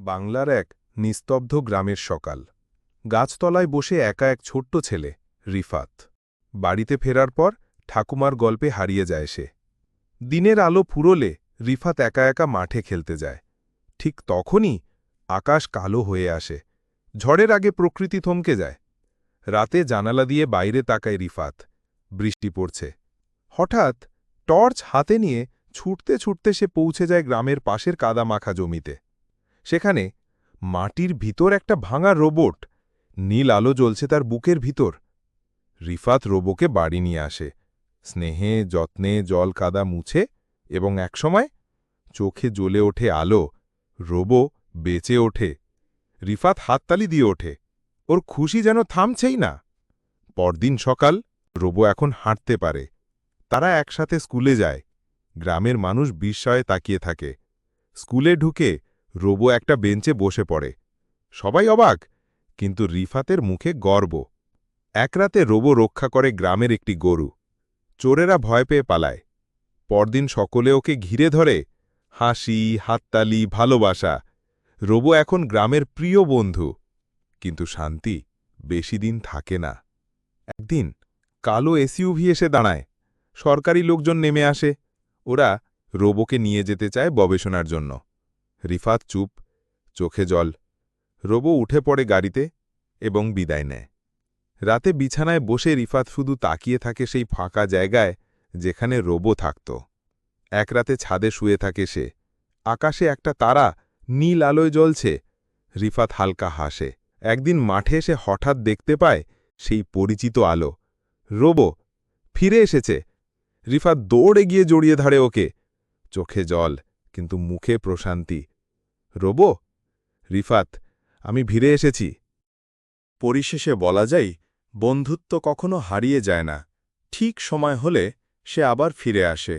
বাংলার এক নিস্তব্ধ গ্রামের সকাল। গাছতলায় বসে একা এক ছোট্ট ছেলে, রিফাত। বাড়িতে ফেরার পর ঠাকুমার গল্পে হারিয়ে যায় সে। দিনের আলো ফুরোলে রিফাত একা একা মাঠে খেলতে যায়। ঠিক তখনই আকাশ কালো হয়ে আসে। ঝড়ের আগে প্রকৃতি থমকে যায়। রাতে জানালা দিয়ে বাইরে তাকায় রিফাত। বৃষ্টি পড়ছে। হঠাৎ টর্চ হাতে নিয়ে ছুটতে ছুটতে সে পৌঁছে যায় গ্রামের পাশের কাদামাখা জমিতে। সেখানে মাটির ভিতর একটা ভাঙা রোবট, নীল আলো জ্বলছে তার বুকের ভিতর। রিফাত রোবোকে বাড়ি নিয়ে আসে। স্নেহে, যত্নে জল কাদা মুছে এবং একসময় চোখে জ্বলে ওঠে আলো রোবো বেঁচে ওঠে। রিফাত হাততালি দিয়ে ওঠে। ওর খুশি যেন থামছেই না। পরদিন সকাল রোবো এখন হাঁটতে পারে। তারা একসাথে স্কুলে যায়। গ্রামের মানুষ বিস্ময়ে তাকিয়ে থাকে। স্কুলে ঢুকে রোবো একটা বেঞ্চে বসে পড়ে। সবাই অবাক, কিন্তু রিফাতের মুখে গর্ব। এক রাতে রোবো রক্ষা করে গ্রামের একটি গরু। চোরেরা ভয় পেয়ে পালায়। পরদিন সকলে ওকে ঘিরে ধরে। হাসি, হাততালি, ভালোবাসা। রোবো এখন গ্রামের প্রিয় বন্ধু। কিন্তু শান্তি বেশি দিন থাকে না। একদিন কালো এসইউভি এসে দাঁড়ায়। সরকারি লোকজন নেমে আসে। ওরা রোবোকে নিয়ে যেতে চায় গবেষণার জন্য। রিফাত চুপ, চোখে জল। রোবো উঠে পড়ে গাড়িতে এবং বিদায় নেয়। রাতে বিছানায় বসে রিফাত শুধু তাকিয়ে থাকে সেই ফাঁকা জায়গায় যেখানে রোবো থাকত। এক রাতে ছাদে শুয়ে থাকে সে। আকাশে একটা তারা, নীল আলোয় জ্বলছে। রিফাত হালকা হাসে। একদিন মাঠে এসে হঠাৎ দেখতে পায় সেই পরিচিত আলো। রোবো ফিরে এসেছে। রিফাত দৌড়ে গিয়ে জড়িয়ে ধরে ওকে। চোখে জল, কিন্তু মুখে প্রশান্তি। রোবো, রিফাত, আমি ভিড়ে এসেছি। পরিশেষে বলা যায়, বন্ধুত্ব কখনো হারিয়ে যায় না। ঠিক সময় হলে সে আবার ফিরে আসে।